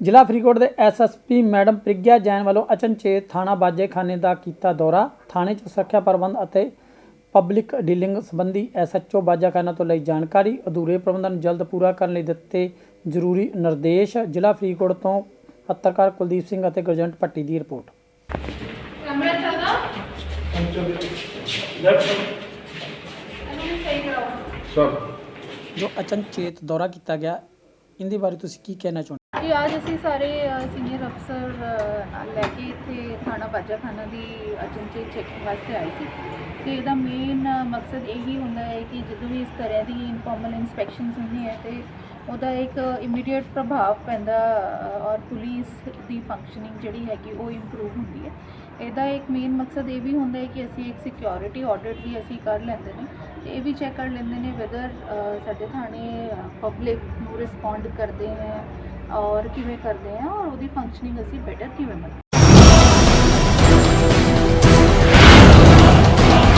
ਜ਼ਿਲ੍ਹਾ ਫਰੀਦਕੋਟ ਦੇ SSP madam Pragya Jain ਵੱਲੋਂ ਅਚਨਚੇਤ ਥਾਣਾ ਬਾਜੇਖਾਨੇ ਦਾ ਕੀਤਾ ਦੌਰਾ। ਥਾਣੇ 'ਚ ਸੁਰੱਖਿਆ ਪ੍ਰਬੰਧ ਅਤੇ ਪਬਲਿਕ ਡੀਲਿੰਗ ਸੰਬੰਧੀ ਐਸਐਚਓ ਬਾਜਾਖਾਨਾ ਤੋਂ ਲਈ ਜਾਣਕਾਰੀ ਅਧੂਰੇ ਪ੍ਰਬੰਧਾਂ ਨੂੰ ਜਲਦ ਪੂਰਾ ਕਰਨ ਲਈ ਦਿੱਤੇ ਜ਼ਰੂਰੀ ਨਿਰਦੇਸ਼। ਜ਼ਿਲ੍ਹਾ ਫਰੀਦਕੋਟ ਤੋਂ ਪੱਤਰਕਾਰ ਕੁਲਦੀਪ ਸਿੰਘ ਅਤੇ ਗੁਰਜੰਟ ਭੱਟੀ ਦੀ ਰਿਪੋਰਟ। ਜੋ ਅਚਨਚੇਤ ਦੌਰਾ ਕੀਤਾ ਗਿਆ ਇਹਦੇ ਬਾਰੇ ਤੁਸੀਂ ਕੀ ਕਹਿਣਾ ਚਾਹੁੰਦੇ ਜੀ ਅੱਜ ਅਸੀਂ ਸਾਰੇ ਸੀਨੀਅਰ ਅਫਸਰ ਲੈ ਕੇ ਇੱਥੇ ਥਾਣਾ ਬਾਜਾਖਾਨਾ ਦੀ ਅਚਨਚੇ ਚੈਕਿੰਗ ਵਾਸਤੇ ਆਏ ਸੀ। ਤੇ ਇਹਦਾ ਮੇਨ ਮਕਸਦ ਇਹੀ ਹੁੰਦਾ ਹੈ ਕਿ ਜਦੋਂ ਵੀ ਇਸ ਤਰ੍ਹਾਂ ਦੀ ਇਨਫਾਰਮਲ ਇਨਸਪੈਕਸ਼ਨਸ ਹੁੰਦੀਆਂ ਹੈ ਤੇ ਉਹਦਾ ਇੱਕ ਇਮੀਡੀਏਟ ਪ੍ਰਭਾਵ ਪੈਂਦਾ ਔਰ ਪੁਲਿਸ ਦੀ ਫੰਕਸ਼ਨਿੰਗ ਜਿਹੜੀ ਹੈਗੀ ਉਹ ਇੰਪਰੂਵ ਹੁੰਦੀ ਹੈ। ਇਹਦਾ ਇੱਕ ਮੇਨ ਮਕਸਦ ਇਹ ਵੀ ਹੁੰਦਾ ਹੈ ਕਿ ਅਸੀਂ ਇੱਕ ਸਿਕਿਉਰਿਟੀ ਆਡਿਟ ਵੀ ਅਸੀਂ ਕਰ ਲੈਂਦੇ ਨੇ। ਤੇ ਇਹ ਵੀ ਚੈੱਕ ਕਰ ਲੈਂਦੇ ਨੇ ਵੈਦਰ ਸਾਡੇ ਥਾਣੇ ਪਬਲਿਕ ਨੂੰ ਰਿਸਪੌਂਡ ਕਰਦੇ ਹੈ ਔਰ ਕਿਵੇਂ ਕਰਦੇ ਆ ਔਰ ਉਹਦੀ ਫੰਕਸ਼ਨਿੰਗ ਅਸੀਂ ਬੈਟਰ ਕਿਵੇਂ ਬਣਾਉਂਦੇ